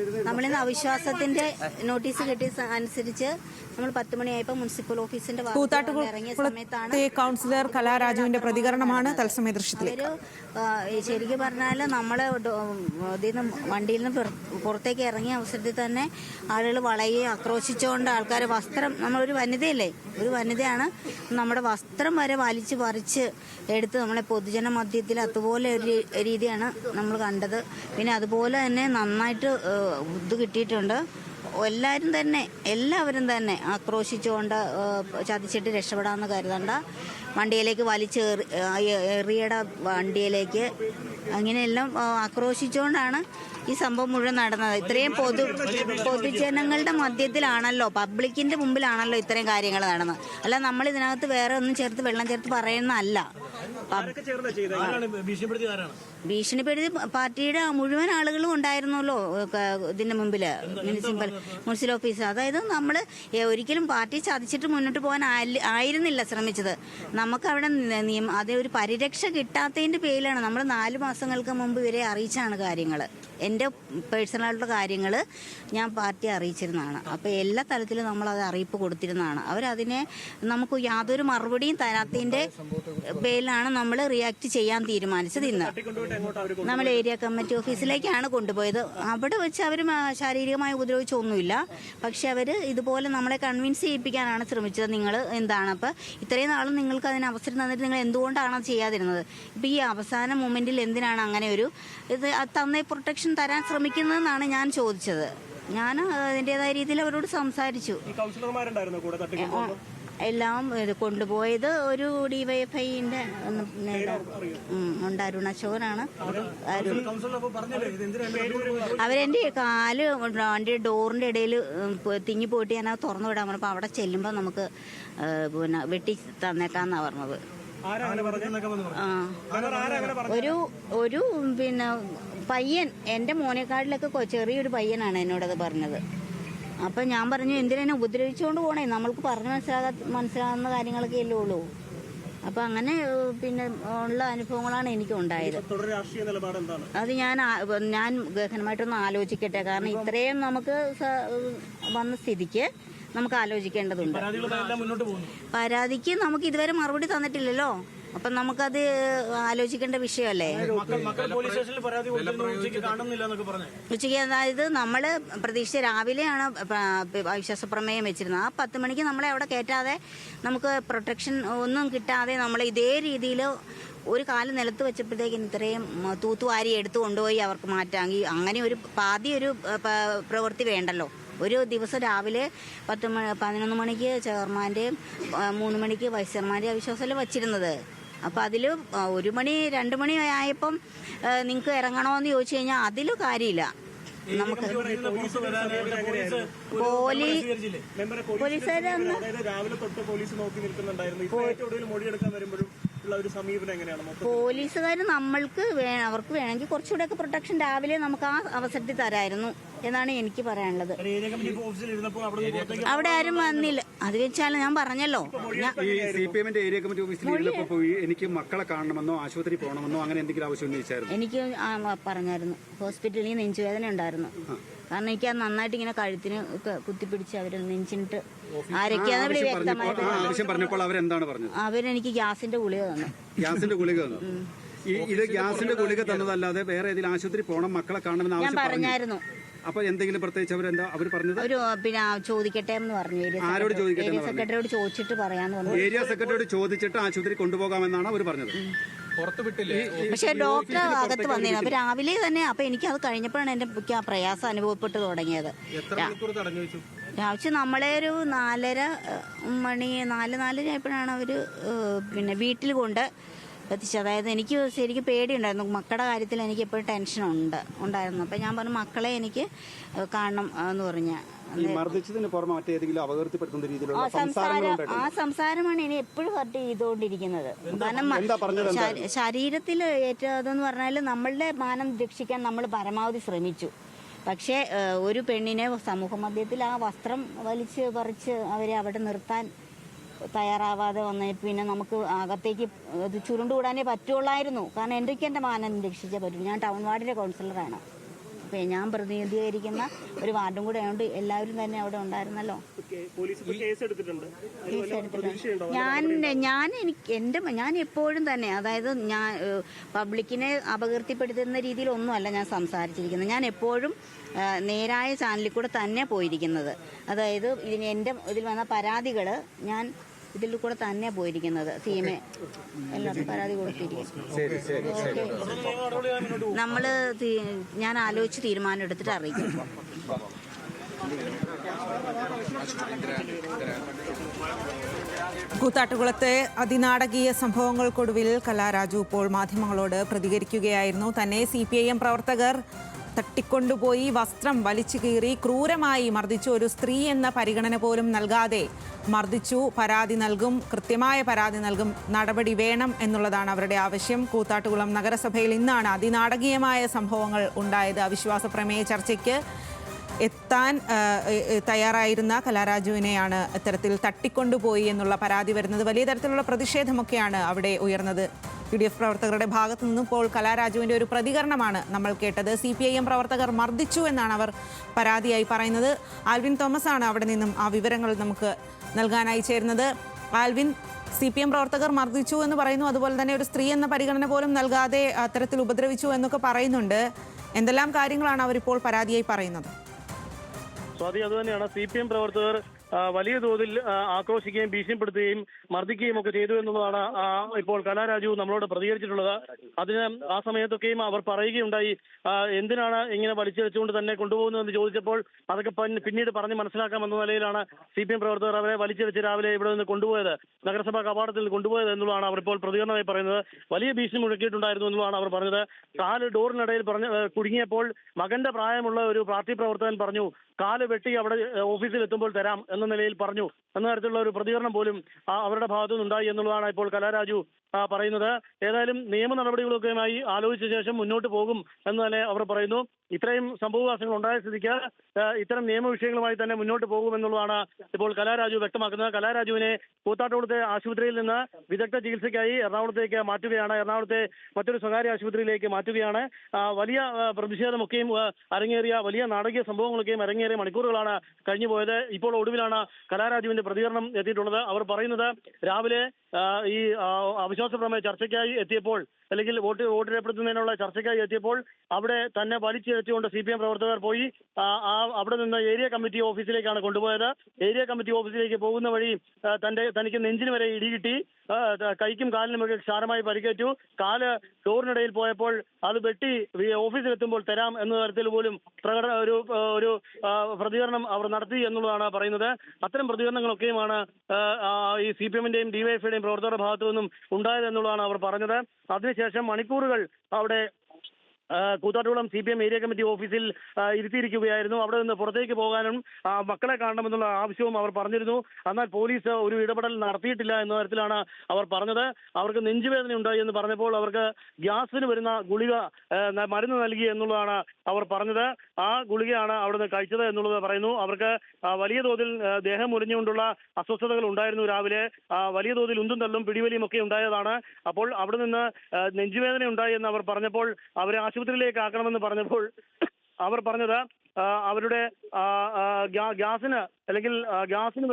other നമ്മളിന്ന് അവിശ്വാസത്തിന്റെ notice കിട്ടിയ അനുസരിച്ച് നമ്മൾ പത്ത് മണിയായപ്പോൾ മുനിസിപ്പൽ ഓഫീസിന്റെ ഇറങ്ങിയ സമയത്താണ് കൗൺസിലർ കലാരാജുവിന്റെ പ്രതികരണമാണ് തത്സമയ ദൃശ്യത്തിൽ ശരിക്കും പറഞ്ഞാൽ നമ്മൾ ഇതിൽ നിന്ന് വണ്ടിയിൽ നിന്ന് പുറത്തേക്ക് ഇറങ്ങിയ അവസരത്തിൽ തന്നെ ആളുകൾ വളയുകയും ആക്രോശിച്ചുകൊണ്ട് ആൾക്കാർ വസ്ത്രം നമ്മളൊരു വനിതയല്ലേ? ഒരു വനിതയാണ് നമ്മുടെ വസ്ത്രം വരെ വലിച്ചു പറിച്ച് എടുത്ത് നമ്മളെ പൊതുജന മധ്യത്തിൽ അതുപോലെ ഒരു രീതിയാണ് നമ്മൾ കണ്ടത്. പിന്നെ അതുപോലെ തന്നെ നന്നായിട്ട് ഇത് കിട്ടിയിട്ടുണ്ട്. എല്ലാവരും തന്നെ എല്ലാവരും തന്നെ ആക്രോശിച്ചുകൊണ്ട് ചതിച്ചിട്ട് രക്ഷപ്പെടാമെന്ന് കരുതണ്ട. വണ്ടിയിലേക്ക് വലിച്ച് എറി- ഏ, എറിയട വണ്ടിയിലേക്ക്. അങ്ങനെയെല്ലാം ആക്രോശിച്ചുകൊണ്ടാണ് ഈ സംഭവം മുഴുവൻ നടന്നത്. ഇത്രയും പൊതു പൊതുജനങ്ങളുടെ മധ്യത്തിലാണല്ലോ പബ്ലിക്കിന്റെ മുമ്പിലാണല്ലോ ഇത്രയും കാര്യങ്ങൾ നടന്നത്. അല്ല നമ്മൾ ഇതിനകത്ത് വേറെ ഒന്നും ചേർത്ത് വെള്ളം ചേർത്ത് പറയുന്നതല്ല. ഭീഷണിപ്പെടുത്തി പാർട്ടിയുടെ മുഴുവൻ ആളുകളും ഉണ്ടായിരുന്നല്ലോ ഇതിന്റെ മുമ്പിൽ. Municipal municipal office. അതായത് നമ്മൾ ഒരിക്കലും പാർട്ടി ചതിച്ചിട്ട് മുന്നോട്ട് പോകാൻ ആയിരുന്നില്ല ശ്രമിച്ചത്. നമുക്ക് അവിടെ അതേ ഒരു പരിരക്ഷ കിട്ടാത്തതിന്റെ പേരിലാണ് നമ്മൾ നാല് മാസങ്ങൾക്ക് മുമ്പ് ഇവരെ അറിയിച്ചാണ് കാര്യങ്ങൾ എന്റെ പേഴ്സണലായിട്ടുള്ള കാര്യങ്ങൾ ഞാൻ പാർട്ടി അറിയിച്ചിരുന്നതാണ്. അപ്പോൾ എല്ലാ തലത്തിലും നമ്മൾ അത് അറിയിപ്പ് കൊടുത്തിരുന്നതാണ്. അവരതിനെ നമുക്ക് യാതൊരു മറുപടിയും തരാത്തതിന്റെ പേരിലാണ് നമ്മൾ റിയാക്ട് ചെയ്യാൻ തീരുമാനിച്ചത് ഇന്ന്. നമ്മൾ ഏരിയ കമ്മിറ്റി ഓഫീസിലേക്കാണ് കൊണ്ടുപോയത്. അവിടെ വെച്ച് അവർ ശാരീരികമായി ഉപദ്രവിച്ചൊന്നുമില്ല. പക്ഷെ അവർ ഇതുപോലെ നമ്മളെ കൺവിൻസ് ചെയ്യിപ്പിക്കാനാണ് ശ്രമിച്ചത്. നിങ്ങൾ എന്താണ്? അപ്പോൾ ഇത്രയും നാളും നിങ്ങൾക്ക് അതിന് അവസരം തന്നിട്ട് നിങ്ങൾ എന്തുകൊണ്ടാണ് ചെയ്യാതിരുന്നത്? ഇപ്പോൾ ഈ അവസാന മൊമെന്റിൽ എന്തിനാണ് അങ്ങനെ ഒരു ഇത്? തന്നെ പ്രൊട്ടക്ഷൻ തരാൻ ശ്രമിക്കുന്നതെന്നാണ് ഞാൻ ചോദിച്ചത്. ഞാൻ അതിന്റെതായ രീതിയിൽ അവരോട് സംസാരിച്ചു. എല്ലാം ഇത് കൊണ്ടുപോയത് ഒരു ഡിവൈഎഫ്ഐന്റെ ഉണ്ട്. അരുൺ അശോകനാണ് അവരെന്റെ കാൽ വണ്ടി ഡോറിന്റെ ഇടയിൽ തിങ്ങി പോയിട്ട് ഞാൻ അത് തുറന്നു വിടാൻ പറഞ്ഞപ്പോൾ അവിടെ ചെല്ലുമ്പോൾ നമുക്ക് പിന്നെ വെട്ടി തന്നേക്കാന്നാ പറഞ്ഞത്? ഒരു ഒരു പിന്നെ പയ്യൻ എന്റെ മോനേക്കാട്ടിലൊക്കെ ചെറിയൊരു പയ്യനാണ് എന്നോടത് പറഞ്ഞത്. അപ്പം ഞാൻ പറഞ്ഞു എന്തിനെ ഉപദ്രവിച്ചുകൊണ്ട് പോണേ? നമ്മൾക്ക് പറഞ്ഞു മനസ്സിലാകാ മനസ്സിലാകുന്ന കാര്യങ്ങളൊക്കെ അല്ലേ ഉള്ളൂ. അപ്പം അങ്ങനെ പിന്നെ ഉള്ള അനുഭവങ്ങളാണ് എനിക്ക് ഉണ്ടായത് അത് ഞാൻ ഞാൻ ഗഹനമായിട്ടൊന്ന് ആലോചിക്കട്ടെ. കാരണം ഇത്രയും നമുക്ക് വന്ന സ്ഥിതിക്ക് നമുക്ക് ആലോചിക്കേണ്ടതുണ്ട്. പരാതിക്ക് നമുക്ക് ഇതുവരെ മറുപടി തന്നിട്ടില്ലല്ലോ. അപ്പം നമുക്കത് ആലോചിക്കേണ്ട വിഷയമല്ലേ? ഉച്ചയ്ക്ക് അതായത് നമ്മൾ പ്രതീക്ഷിച്ച രാവിലെയാണ് വിശ്വാസ അവിശ്വാസ പ്രമേയം വെച്ചിരുന്നത്. ആ പത്ത് മണിക്ക് നമ്മളെ അവിടെ കയറ്റാതെ നമുക്ക് പ്രൊട്ടക്ഷൻ ഒന്നും കിട്ടാതെ നമ്മൾ ഇതേ രീതിയിൽ ഒരു കാൽ നിലത്ത് വെച്ചപ്പോഴത്തേക്കും ഇത്രയും തൂത്തുവാരി എടുത്തു കൊണ്ടുപോയി അവർക്ക് മാറ്റാമെങ്കിൽ അങ്ങനെ ഒരു പാതി ഒരു പ്രവൃത്തി വേണ്ടല്ലോ. ഒരു ദിവസം രാവിലെ പത്ത് മണി പതിനൊന്ന് മണിക്ക് ചെയർമാന്റെയും മൂന്ന് മണിക്ക് വൈസ് ചെയർമാന്റെയും അവിശ്വാസമല്ലേ വച്ചിരുന്നത്? അപ്പം അതിൽ ഒരു മണി രണ്ട് മണി ആയപ്പം നിങ്ങൾക്ക് ഇറങ്ങണോന്ന് ചോദിച്ചു കഴിഞ്ഞാൽ അതിൽ കാര്യമില്ല. നമുക്ക് പോലീസ് പോലീസുകാരെ രാവിലെ തൊട്ട് പോലീസ് നോക്കി നിൽക്കുന്നുണ്ടായിരുന്നു. മൊഴിയെടുക്കാൻ വരുമ്പോഴും ഒരു സമീപനം എങ്ങനെയാണ് പോലീസുകാർ നമ്മൾക്ക് അവർക്ക് വേണമെങ്കിൽ കുറച്ചുകൂടെ ഒക്കെ പ്രൊട്ടക്ഷൻ രാവിലെ നമുക്ക് ആ അവസരത്തിൽ തരായിരുന്നു എന്നാണ് എനിക്ക് പറയാനുള്ളത്. ഏരിയ കമ്മിറ്റി ഓഫീസിൽ ഇരുന്നപ്പോൾ അവിടെ ആരും വന്നില്ല. അത് വെച്ചാൽ ഞാൻ പറഞ്ഞല്ലോ. ഏരിയ കമ്മിറ്റി ഓഫീസിൽ പോയി എനിക്ക് മക്കളെ കാണണമെന്നോ ആശുപത്രി പോകണമെന്നോ അങ്ങനെ എന്തെങ്കിലും ആവശ്യം ഉന്നയിച്ചായിരുന്നു? എനിക്ക് പറഞ്ഞായിരുന്നു. ഹോസ്പിറ്റലിൽ നെഞ്ചുവേദന ഉണ്ടായിരുന്നു. കാരണം എനിക്ക് അത് നന്നായിട്ട് ഇങ്ങനെ കഴുത്തിന് ഒക്കെ കുത്തിപ്പിടിച്ച് അവർ നെഞ്ചിട്ട് പറഞ്ഞപ്പോൾ വ്യക്തമായിട്ട് അവരെനിക്ക് ഗ്യാസിന്റെ ഗുളിക തന്നു. ഗ്യാസിന്റെ ഗുളിക തന്നു. ഇത് ഗ്യാസിന്റെ ഗുളിക തന്നതല്ലാതെ വേറെ ഏതെങ്കിലും ആശുപത്രി പോകണം മക്കളെ കാണണമെന്ന് ഞാൻ പറഞ്ഞായിരുന്നു. അപ്പൊ എന്തെങ്കിലും പ്രത്യേകിച്ച് അവരെന്താ അവർ പറഞ്ഞത്? ഒരു പിന്നെ ചോദിക്കട്ടെ എന്ന് പറഞ്ഞു. ആരോട് ചോദിക്കട്ടെ സെക്രട്ടറിയോട് ചോദിച്ചിട്ട് പറയാന്ന് പറഞ്ഞു. ഏരിയ സെക്രട്ടറിയോട് ചോദിച്ചിട്ട് ആശുപത്രി കൊണ്ടുപോകാമെന്നാണ് അവർ പറഞ്ഞത്. പക്ഷെ ഡോക്ടർ അകത്ത് വന്നിരുന്നു. അപ്പൊ രാവിലെ തന്നെ അപ്പൊ എനിക്ക് അത് കഴിഞ്ഞപ്പോഴാണ് എന്റെ പ്രയാസം അനുഭവപ്പെട്ട് തുടങ്ങിയത്. രാവിലെ നമ്മളെ ഒരു നാലര മണി നാല് നാലര ആയപ്പോഴാണ് അവർ പിന്നെ വീട്ടിൽ കൊണ്ട് എത്തിച്ചത് അതായത് എനിക്ക് ശരിക്കും പേടിയുണ്ടായിരുന്നു. മക്കളുടെ കാര്യത്തിൽ എനിക്ക് എപ്പോഴും ടെൻഷൻ ഉണ്ട്. ഉണ്ടായിരുന്നു. അപ്പൊ ഞാൻ പറഞ്ഞു മക്കളെ എനിക്ക് കാണണം എന്ന് പറഞ്ഞ. ഈ മർദ്ദിച്ചതിന് പുറമെ മറ്റേതെങ്കിലും അപകീർത്തിപ്പെടുത്തുന്ന രീതിയിലുള്ള സംസാരം ആ സംസാരമാണ് ഇനി എപ്പോഴും ഹർട്ട് ചെയ്തുകൊണ്ടിരിക്കുന്നത്. കാരണം ശരീരത്തിൽ ഏറ്റതെന്ന് പറഞ്ഞാൽ നമ്മളുടെ മാനം രക്ഷിക്കാൻ നമ്മൾ പരമാവധി ശ്രമിച്ചു. പക്ഷേ ഒരു പെണ്ണിനെ സമൂഹ മധ്യത്തിൽ ആ വസ്ത്രം വലിച്ച് പറിച്ച് അവരെ അവിടെ നിർത്താൻ തയ്യാറാവാതെ വന്നിട്ട് പിന്നെ നമുക്ക് അകത്തേക്ക് ഇത് ചുരുണ്ടുകൂടാനേ പറ്റുള്ളായിരുന്നു. കാരണം എന്തൊക്കെ എന്റെ മാനം രക്ഷിച്ചേ പറ്റും. ഞാൻ ടൗൺ വാർഡിലെ കൗൺസിലറാണ്. അപ്പോൾ ഞാൻ പ്രതിനിധീകരിക്കുന്ന ഒരു വാർഡും കൂടെ ആയതുകൊണ്ട് എല്ലാവരും തന്നെ അവിടെ ഉണ്ടായിരുന്നല്ലോ. ഞാൻ ഞാൻ എനിക്ക് എന്റെ ഞാൻ എപ്പോഴും തന്നെ അതായത് ഞാൻ പബ്ലിക്കിനെ അപകീർത്തിപ്പെടുത്തുന്ന രീതിയിലൊന്നുമല്ല ഞാൻ സംസാരിച്ചിരിക്കുന്നത്. ഞാൻ എപ്പോഴും നേരായ ചാനലിൽ കൂടെ തന്നെ പോയിരിക്കുന്നത്. അതായത് ഇതിന് എന്റെ ഇതിൽ വന്ന പരാതികൾ ഞാൻ ഇതിൽ കൂടെ തന്നെ പോയിരിക്കുന്നത്. സി എല്ലാവരും എല്ലാവർക്കും പരാതി കൊടുത്തിരിക്കും നമ്മൾ ഞാൻ ആലോചിച്ച് തീരുമാനം എടുത്തിട്ട് അറിയിക്കും. കൂത്താട്ടുകുളത്തെ അതിനാടകീയ സംഭവങ്ങൾക്കൊടുവിൽ കലാരാജു ഇപ്പോൾ മാധ്യമങ്ങളോട് പ്രതികരിക്കുകയായിരുന്നു. തന്നെ സി പി ഐ എം പ്രവർത്തകർ തട്ടിക്കൊണ്ടുപോയി വസ്ത്രം വലിച്ചു കീറി ക്രൂരമായി മർദ്ദിച്ചു ഒരു സ്ത്രീ എന്ന പരിഗണന പോലും നൽകാതെ മർദ്ദിച്ചു. പരാതി നൽകും കൃത്യമായ പരാതി നൽകും നടപടി വേണം എന്നുള്ളതാണ് അവരുടെ ആവശ്യം. കൂത്താട്ടുകുളം നഗരസഭയിൽ ഇന്നാണ് അതിനാടകീയമായ സംഭവങ്ങൾ ഉണ്ടായത്. അവിശ്വാസ പ്രമേയ ചർച്ചയ്ക്ക് എത്താൻ തയ്യാറായിരുന്ന കലാരാജുവിനെയാണ് ഇത്തരത്തിൽ തട്ടിക്കൊണ്ടുപോയി എന്നുള്ള പരാതി വരുന്നത്. വലിയ തരത്തിലുള്ള പ്രതിഷേധമൊക്കെയാണ് അവിടെ ഉയർന്നത്. യു ഡി എഫ് പ്രവർത്തകരുടെ ഭാഗത്തു നിന്നും ഇപ്പോൾ കലാരാജുവിന്റെ ഒരു പ്രതികരണമാണ് നമ്മൾ കേട്ടത്. സി പി ഐ എം പ്രവർത്തകർ മർദ്ദിച്ചു എന്നാണ് അവർ പരാതിയായി പറയുന്നത്. ആൽവിൻ തോമസ് ആണ് അവിടെ നിന്നും ആ വിവരങ്ങൾ നമുക്ക് നൽകാനായി ചേരുന്നത്. ആൽവിൻ സി പി എം പ്രവർത്തകർ മർദ്ദിച്ചു എന്ന് പറയുന്നു. അതുപോലെ തന്നെ ഒരു സ്ത്രീ എന്ന പരിഗണന പോലും നൽകാതെ അത്തരത്തിൽ ഉപദ്രവിച്ചു എന്നൊക്കെ പറയുന്നുണ്ട്. എന്തെല്ലാം കാര്യങ്ങളാണ് അവരിപ്പോൾ പരാതിയായി പറയുന്നത്? സ്വാതി അതുതന്നെയാണ് സി പി എം പ്രവർത്തകർ വലിയ തോതിൽ ആക്രോശിക്കുകയും ഭീഷണിപ്പെടുത്തുകയും മർദ്ദിക്കുകയും ഒക്കെ ചെയ്തു എന്നുള്ളതാണ് ഇപ്പോൾ കലാരാജു നമ്മളോട് പ്രതികരിച്ചിട്ടുള്ളത്. അതിന് ആ സമയത്തൊക്കെയും അവർ പറയുകയുണ്ടായി എന്തിനാണ് ഇങ്ങനെ വലിച്ചു വെച്ചുകൊണ്ട് തന്നെ കൊണ്ടുപോകുന്നതെന്ന് ചോദിച്ചപ്പോൾ അതൊക്കെ പിന്നീട് പറഞ്ഞ് മനസ്സിലാക്കാമെന്ന നിലയിലാണ് സി പി എം പ്രവർത്തകർ അവരെ വലിച്ചു വെച്ച് രാവിലെ ഇവിടെ നിന്ന് കൊണ്ടുപോയത് നഗരസഭാ കവാടത്തിൽ കൊണ്ടുപോയത് എന്നുള്ളതാണ് അവർ ഇപ്പോൾ പ്രതികരണമായി പറയുന്നത്. വലിയ ഭീഷണി മുഴക്കിയിട്ടുണ്ടായിരുന്നു എന്നുള്ളതാണ് അവർ പറഞ്ഞത്. കാൽ ഡോറിനിടയിൽ പറഞ്ഞ കുടുങ്ങിയപ്പോൾ മകന്റെ പ്രായമുള്ള ഒരു പാർട്ടി പ്രവർത്തകൻ പറഞ്ഞു കാൽ വെട്ടി അവിടെ ഓഫീസിൽ എത്തുമ്പോൾ തരാം എന്ന നിലയിൽ പറഞ്ഞു. എന്ന തരത്തിലുള്ള ഒരു പ്രതികരണം പോലും അവരുടെ ഭാഗത്തു നിന്നുണ്ടായി എന്നുള്ളതാണ് ഇപ്പോൾ കലാരാജു പറയുന്നത്. ഏതായാലും നിയമ നടപടികളൊക്കെയുമായി ആലോചിച്ച ശേഷം മുന്നോട്ട് പോകും എന്ന് തന്നെ അവർ പറയുന്നു. ഇത്രയും സംഭവവാസങ്ങൾ ഉണ്ടായ സ്ഥിതിക്ക് ഇത്തരം നിയമ വിഷയങ്ങളുമായി തന്നെ മുന്നോട്ട് പോകുമെന്നുള്ളതാണ് ഇപ്പോൾ കലാരാജു വ്യക്തമാക്കുന്നത്. കലാരാജുവിനെ കൂത്താട്ടുകുളത്തെ ആശുപത്രിയിൽ നിന്ന് വിദഗ്ധ ചികിത്സയ്ക്കായി എറണാകുളത്തേക്ക് മാറ്റുകയാണ്. എറണാകുളത്തെ മറ്റൊരു സ്വകാര്യ ആശുപത്രിയിലേക്ക് മാറ്റുകയാണ്. വലിയ പ്രതിഷേധമൊക്കെയും അരങ്ങേറിയ വലിയ നാടകീയ സംഭവങ്ങളൊക്കെയും അരങ്ങേറിയ മണിക്കൂറുകളാണ് കഴിഞ്ഞു പോയത്. ഇപ്പോൾ ഒടുവിലാണ് കലാരാജുവിന്റെ പ്രതികരണം എത്തിയിട്ടുള്ളത്. അവർ പറയുന്നത് രാവിലെ ഈ ആ, അവിശ്വാസ പ്രമേയ ചർച്ചയ്ക്കായി എത്തിയപ്പോൾ അല്ലെങ്കിൽ വോട്ട് വോട്ട് രേഖപ്പെടുത്തുന്നതിനുള്ള ചർച്ചയ്ക്കായി എത്തിയപ്പോൾ അവിടെ തന്നെ വലിച്ചിഴച്ചുകൊണ്ട് സി പി എം പ്രവർത്തകർ പോയി. അവിടെ നിന്ന് ഏരിയ കമ്മിറ്റി ഓഫീസിലേക്കാണ് കൊണ്ടുപോയത്. ഏരിയ കമ്മിറ്റി ഓഫീസിലേക്ക് പോകുന്ന വഴി തന്റെ തനിക്ക് നെഞ്ചിന് വരെ ഇടികിട്ടി കൈക്കും കാലിനുമൊക്കെ സാരമായി പരിക്കേറ്റു. കാൽ ചോറിനിടയിൽ പോയപ്പോൾ അത് വെട്ടി ഓഫീസിലെത്തുമ്പോൾ തരാം എന്ന തരത്തിൽ പോലും പ്രകടന ഒരു ഒരു പ്രതികരണം അവർ നടത്തി എന്നുള്ളതാണ് പറയുന്നത്. അത്തരം പ്രതികരണങ്ങളൊക്കെയുമാണ് ഈ സി പി എമ്മിന്റെയും ഡിവൈഎഫ്ഐയുടെയും പ്രവർത്തകരുടെ ഭാഗത്തു നിന്നും ഉണ്ടായത് എന്നുള്ളതാണ് അവർ പറഞ്ഞത്. അതിനുശേഷം മണിക്കൂറുകൾ അവിടെ Koothattukulam C P M area committee ഓഫീസിൽ ഇരുത്തിയിരിക്കുകയായിരുന്നു. അവിടെ നിന്ന് പുറത്തേക്ക് പോകാനും മക്കളെ കാണണമെന്നുള്ള ആവശ്യവും അവർ പറഞ്ഞിരുന്നു. എന്നാൽ പോലീസ് ഒരു ഇടപെടൽ നടത്തിയിട്ടില്ല എന്ന തരത്തിലാണ് അവർ പറഞ്ഞത്. അവർക്ക് നെഞ്ചുവേദന ഉണ്ടായി എന്ന് പറഞ്ഞപ്പോൾ അവർക്ക് ഗ്യാസിന് വരുന്ന ഗുളിക മരുന്ന് നൽകി എന്നുള്ളതാണ് അവർ പറഞ്ഞത് ആ ഗുളികയാണ് അവിടുന്ന് കഴിച്ചത് എന്നുള്ളത് പറയുന്നു. അവർക്ക് വലിയ തോതിൽ ദേഹം മുറിഞ്ഞുകൊണ്ടുള്ള അസ്വസ്ഥതകൾ ഉണ്ടായിരുന്നു രാവിലെ. വലിയ തോതിൽ ഉന്തും തള്ളും പിടിവലിയും ഒക്കെ ഉണ്ടായതാണ്. അപ്പോൾ അവിടെ നിന്ന് നെഞ്ചുവേദന ഉണ്ടായി എന്ന് അവർ പറഞ്ഞപ്പോൾ അവരെ ആശുപത്രിയിലേക്ക് ആക്കണമെന്ന് പറഞ്ഞപ്പോൾ അവർ പറഞ്ഞത് അവരുടെ ഗ്യാസിന് അല്ലെങ്കിൽ ഗ്യാസിന്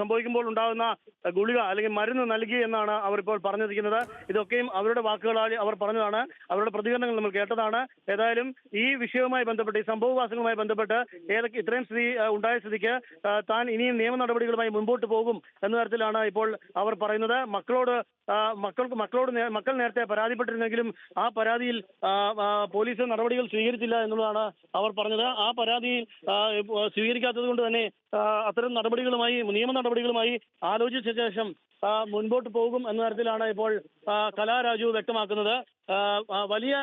സംഭവിക്കുമ്പോൾ ഉണ്ടാകുന്ന ഗുളിക അല്ലെങ്കിൽ മരുന്ന് നൽകി എന്നാണ് അവർ ഇപ്പോൾ പറഞ്ഞിരിക്കുന്നത്. ഇതൊക്കെയും അവരുടെ വാക്കുകളാൽ അവർ പറഞ്ഞതാണ്. അവരുടെ പ്രതികരണങ്ങൾ നമ്മൾ കേട്ടതാണ്. ഏതായാലും ഈ വിഷയവുമായി ബന്ധപ്പെട്ട് ഈ സംഭവവാസങ്ങളുമായി ബന്ധപ്പെട്ട് ഏതൊക്കെ ഇത്രയും സ്ഥിതി ഉണ്ടായ സ്ഥിതിക്ക് താൻ ഇനിയും നിയമ നടപടികളുമായി മുൻപോട്ട് പോകും എന്ന തരത്തിലാണ് ഇപ്പോൾ അവർ പറയുന്നത്. മക്കളോട് മക്കൾക്ക് മക്കളോട് മക്കൾ നേരത്തെ പരാതിപ്പെട്ടിരുന്നെങ്കിലും ആ പരാതിയിൽ പോലീസ് നടപടികൾ സ്വീകരിച്ചില്ല എന്നുള്ളതാണ് അവർ പറഞ്ഞത് ആ പരാതി സ്വീകരിക്കാത്തത് കൊണ്ട് തന്നെ അത്തരം നടപടികളുമായി നിയമ നടപടികളുമായി ആലോചിച്ച ശേഷം മുൻപോട്ട് പോകും എന്ന തരത്തിലാണ് ഇപ്പോൾ കലാരാജു വ്യക്തമാക്കുന്നത്. വലിയ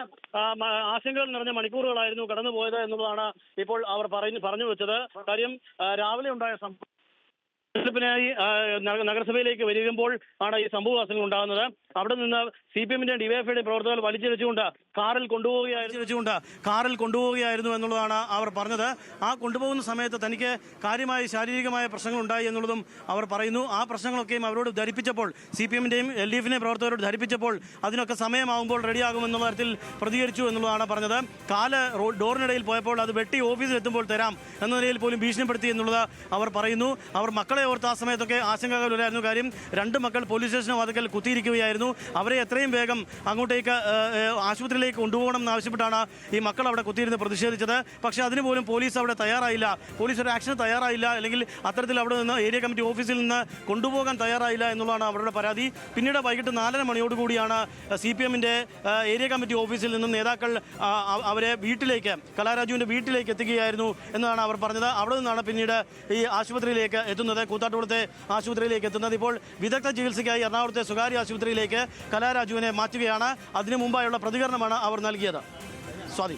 ആശങ്കകൾ നിറഞ്ഞ മണിക്കൂറുകളായിരുന്നു കടന്നുപോയത് എന്നുള്ളതാണ് ഇപ്പോൾ അവർ പറഞ്ഞു പറഞ്ഞു വെച്ചത്. കാര്യം രാവിലെ ഉണ്ടായ സംഭവം തെരഞ്ഞെടുപ്പിനായി നഗരസഭയിലേക്ക് വരുമ്പോൾ ആണ് ഈ സംഭവവാസങ്ങൾ ഉണ്ടാകുന്നത്. അവിടെ നിന്ന് സി പി എമ്മിന്റെ ഡിവൈഎഫ്ഐയുടെ പ്രവർത്തകർ വലിച്ചിഴച്ചുകൊണ്ട് കാറിൽ കൊണ്ടുപോവുകയായിരുന്നു. കാറിൽ കൊണ്ടുപോവുകയായിരുന്നു എന്നുള്ളതാണ് അവർ പറഞ്ഞത്. ആ കൊണ്ടുപോകുന്ന സമയത്ത് തനിക്ക് കാര്യമായ ശാരീരികമായ പ്രശ്നങ്ങൾ ഉണ്ടായി എന്നുള്ളതും അവർ പറയുന്നു. ആ പ്രശ്നങ്ങളൊക്കെയും അവരോട് ധരിപ്പിച്ചപ്പോൾ സി പി എമ്മിന്റെയും എൽ ഡി എഫിന്റെയും പ്രവർത്തകരോട് ധരിപ്പിച്ചപ്പോൾ അതിനൊക്കെ സമയമാകുമ്പോൾ റെഡിയാകുമെന്നുള്ള തരത്തിൽ പ്രതികരിച്ചു എന്നുള്ളതാണ് പറഞ്ഞത്. കാൽ ഡോറിനിടയിൽ പോയപ്പോൾ അത് വെട്ടി ഓഫീസിൽ എത്തുമ്പോൾ തരാം എന്ന നിലയിൽ പോലും ഭീഷണിപ്പെടുത്തി എന്നുള്ളത് അവർ പറയുന്നു. അവർ മക്കളെ ഓർത്ത് ആ സമയത്തൊക്കെ ആശങ്കകളിലായിരുന്നു. കാര്യം രണ്ട് മക്കൾ പോലീസ് സ്റ്റേഷന് വാതിക്കൽ കുത്തിയിരിക്കുകയായിരുന്നു. അവരെ എത്രയും വേഗം അങ്ങോട്ടേക്ക് ആശുപത്രിയിലേക്ക് കൊണ്ടുപോകണം എന്നാവശ്യപ്പെട്ടാണ് ഈ മക്കൾ അവിടെ കുത്തിയിരുന്ന് പ്രതിഷേധിച്ചത്. പക്ഷേ അതിന് പോലും പോലീസ് അവിടെ തയ്യാറായില്ല. പോലീസ് ഒരു ആക്ഷന് തയ്യാറായില്ല. അല്ലെങ്കിൽ അത്തരത്തിൽ അവിടെ നിന്ന് ഏരിയ കമ്മിറ്റി ഓഫീസിൽ നിന്ന് കൊണ്ടുപോകാൻ തയ്യാറായില്ല എന്നുള്ളതാണ് അവരുടെ പരാതി. പിന്നീട് വൈകിട്ട് നാലര മണിയോടുകൂടിയാണ് സി പി എമ്മിന്റെ ഏരിയ കമ്മിറ്റി ഓഫീസിൽ നിന്നും നേതാക്കൾ അവരെ വീട്ടിലേക്ക് കലാരാജുവിന്റെ വീട്ടിലേക്ക് എത്തിക്കുകയായിരുന്നു എന്നാണ് അവർ പറഞ്ഞത്. അവിടെ നിന്നാണ് പിന്നീട് ഈ ആശുപത്രിയിലേക്ക് എത്തുന്നത്. കൂത്താട്ടുകുളത്തെ ആശുപത്രിയിലേക്ക് എത്തുന്നത്. ഇപ്പോൾ വിദഗ്ധ ചികിത്സയ്ക്കായി എറണാകുളത്തെ സ്വകാര്യ ആശുപത്രിയിലേക്ക് കലാരാജുവിനെ മാറ്റുകയാണ്. അതിനു മുമ്പായുള്ള പ്രതികരണമാണ് അവർ നൽകിയത്. സ്വാതി.